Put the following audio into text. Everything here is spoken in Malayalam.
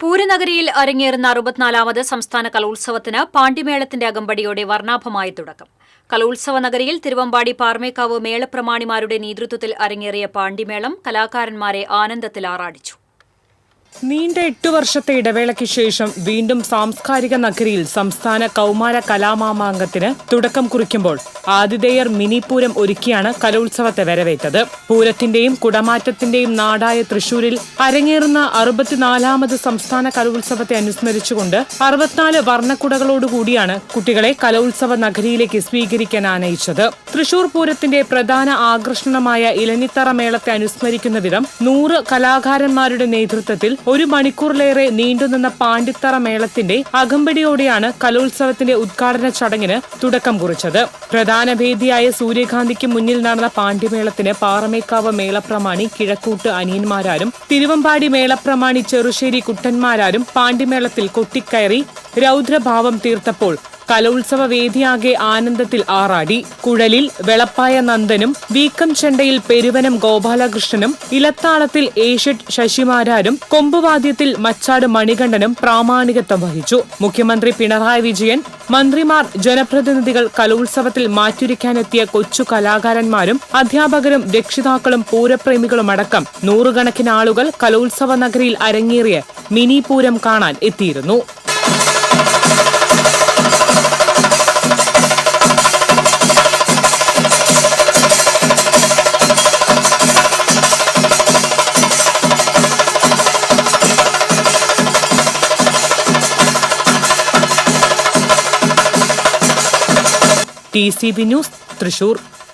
പൂരനഗരിയിൽ അരങ്ങേറുന്ന അറുപത്തിനാലാമത് സംസ്ഥാന കലോത്സവത്തിന് പാണ്ഡിമേളത്തിന്റെ അകമ്പടിയോടെ വർണാഭമായ തുടക്കം. കലോത്സവ നഗരിയിൽ തിരുവമ്പാടി പാർമേക്കാവ് മേളപ്രമാണിമാരുടെ നേതൃത്വത്തിൽ അരങ്ങേറിയ പാണ്ഡിമേളം കലാകാരന്മാരെ ആനന്ദത്തിൽ ആറാടിച്ചു. നീണ്ട എട്ടു വർഷത്തെ ഇടവേളയ്ക്ക് ശേഷം വീണ്ടും സാംസ്കാരിക നഗരിയിൽ സംസ്ഥാന കൗമാര കലാമാമാങ്കത്തിന് തുടക്കം കുറിക്കുമ്പോൾ ആതിഥേയർ മിനിപൂരം ഒരുക്കിയാണ് കലോത്സവത്തെ വരവേറ്റത്. പൂരത്തിന്റെയും കുടമാറ്റത്തിന്റെയും നാടായ തൃശൂരിൽ അരങ്ങേറുന്ന അറുപത്തിനാലാമത് സംസ്ഥാന കലോത്സവത്തെ അനുസ്മരിച്ചുകൊണ്ട് അറുപത്തിനാല് വർണക്കുടകളോടുകൂടിയാണ് കുട്ടികളെ കലോത്സവ നഗരിയിലേക്ക് സ്വീകരിക്കാൻ ആനയിച്ചത്. തൃശൂർ പൂരത്തിന്റെ പ്രധാന ആകർഷണമായ ഇലഞ്ഞിത്തറ മേളത്തെ അനുസ്മരിക്കുന്ന വിധം നൂറ് കലാകാരന്മാരുടെ നേതൃത്വത്തിൽ ഒരു മണിക്കൂറിലേറെ നീണ്ടുനിന്ന പാണ്ടിത്തറ മേളത്തിന്റെ അകമ്പടിയോടെയാണ് കലോത്സവത്തിന്റെ ഉദ്ഘാടന ചടങ്ങിന് തുടക്കം കുറിച്ചത്. പ്രധാന വേദിയായ സൂര്യകാന്തിക്ക് മുന്നിൽ നടന്ന പാണ്ഡ്യമേളത്തിന് പാറമേക്കാവ് മേളപ്രമാണി കിഴക്കൂട്ട് അനിയന്മാരാരും തിരുവമ്പാടി മേളപ്രമാണി ചെറുശ്ശേരി കുട്ടന്മാരാരും പാണ്ഡ്യമേളത്തിൽ കൊട്ടിക്കയറി രൗദ്രഭാവം തീർത്തപ്പോൾ കലോത്സവ വേദിയാകെ ആനന്ദത്തിൽ ആറാടി. കുഴലിൽ വെളപ്പായ നന്ദനും വീക്കം ചെണ്ടയിൽ പെരുവനം ഗോപാലകൃഷ്ണനും ഇലത്താളത്തിൽ ഏഷ്യഡ് ശശിമാരാരും കൊമ്പുവാദ്യത്തിൽ മച്ചാട് മണികണ്ഠനും പ്രാമാണികത്വം വഹിച്ചു. മുഖ്യമന്ത്രി പിണറായി വിജയൻ മന്ത്രിമാർ ജനപ്രതിനിധികൾ കലോത്സവത്തിൽ മാറ്റുരയ്ക്കാനെത്തിയ കൊച്ചു കലാകാരന്മാരും അധ്യാപകരും രക്ഷിതാക്കളും പൂരപ്രേമികളും അടക്കം നൂറുകണക്കിന് ആളുകൾ കലോത്സവ നഗരിയിൽ അരങ്ങേറിയ മിനി പൂരം കാണാൻ എത്തിയിരുന്നു. T C B news Thrissur